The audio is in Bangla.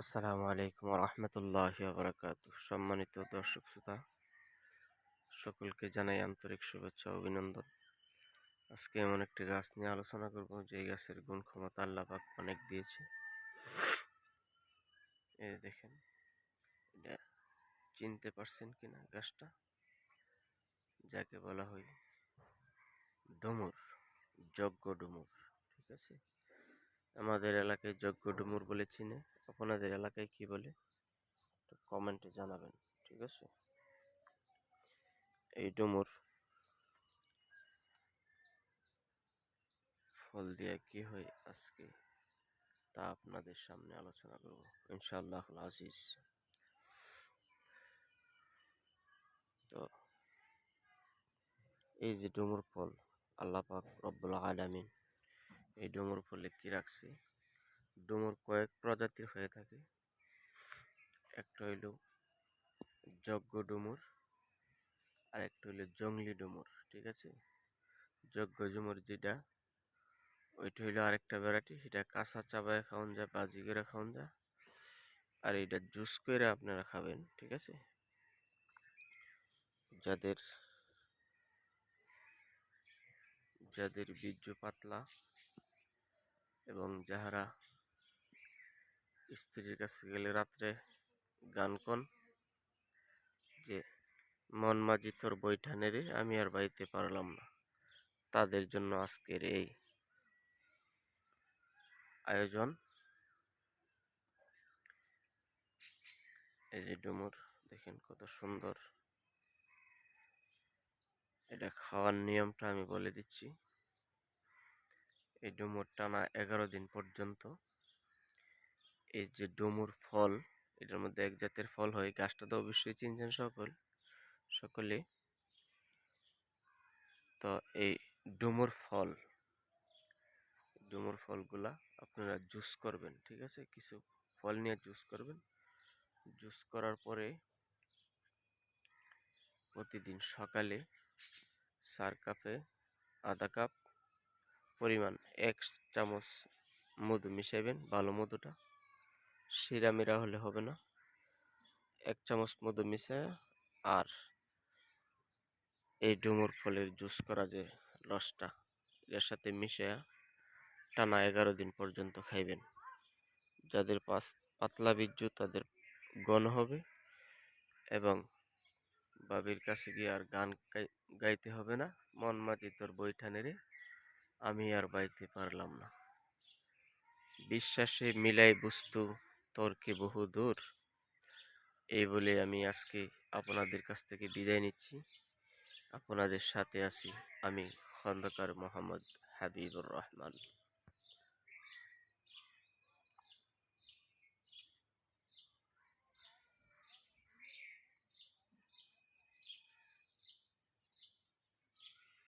আসসালামু আলাইকুম রহমতুল্লাহ বারাকাত সম্মানিত দর্শক শ্রোতা, সকলকে জানাই আন্তরিক শুভেচ্ছা অভিনন্দন। আজকে এমন একটি গাছ নিয়ে আলোচনা করব যে গাছের গুণ ক্ষমতা আল্লাহ পাক অনেক দিয়েছে। এই দেখেন, এটা চিনতে পারছেন কিনা গাছটা? যাকে বলা হয় ডুমুর, যজ্ঞ ডুমুর, ঠিক আছে? আমাদের এলাকায় যজ্ঞ ডুমুর বলে চিনে। আপনাদের এলাকায় কি বলে? কমেন্টে জানাবেন, ঠিক আছে? এই ডুমুর ফল দিয়ে কি হয় আজকে, তা আপনাদের সামনে আলোচনা করব। ইনশাআল্লাহ আজিজ। তো এই যে ডুমুর ফল, আল্লাহ পাক রব্বুল আলামিন এই ডুমুর ফলে কি রাখছে। ডুমুর কয়েক প্রজাতির হয়ে থাকে। একটা হইল যজ্ঞ ডুমুর আর একটা হইল জঙ্গলি ডুমুর, ঠিক আছে? যজ্ঞ ডুমুর যেটা, ওইটা হইল আরেকটা ভ্যারাইটি। সেটা কাঁচা চাবায় খাওয়ান যায়, বাজি করে খাওয়ান যায়। আর এটা জুস করে আপনারা খাবেন, ঠিক আছে? যাদের যাদের বীর্য পাতলা এবং যাহারা স্ত্রীর কাছে গেলে রাত্রে গান কন যে, মন মাঝি তোর বৈঠানে রে, আমি আর বাড়িতে পারলাম না। তাদের জন্য আজকের এই আয়োজন। এই যে ডুমুর, দেখেন কত সুন্দর। এটা খাওয়ার নিয়মটা আমি বলে দিচ্ছি। এই ডুমুর টানা এগারো দিন পর্যন্ত। এই যে ডুমুর ফল, এটার মধ্যে এক জাতের ফল হয়, গাছটা তো অবশ্যই চিনছেন সকল সকলে তো এই ডুমুর ফল, ডুমুর ফলগুলা আপনারা জুস করবেন, ঠিক আছে? কিছু ফল নিয়ে জুস করবেন। জুস করার পরে প্রতিদিন সকালে চার কাপে আধা কাপ পরিমাণ এক চামচ মধু মিশাইবেন, ভালো মধুটা। শিরা মিরা হলে হবে না। এক চামচ মধু মিশায় আর এই ডুমুর ফলের জুস করা যে রসটা, এর সাথে মিশায়া টানা এগারো দিন পর্যন্ত খাইবেন। যাদের পাস, পাতলা বীর্য তাদের গণ হবে এবং বাবির কাছে গিয়ে আর গান গাইতে হবে না। মন মাঝি তোর বইটা নেড়ে আমি আর বাইতে পারলাম না। বিশ্বাসে মিলাই বস্তু তর্কে বহু দূর? এই বলে আমি আজকে আপনাদের কাছ থেকে বিদায় নিচ্ছি। আপনাদের সাথে আছি আমি খন্দকার মোহাম্মদ হাবিবুর রহমান।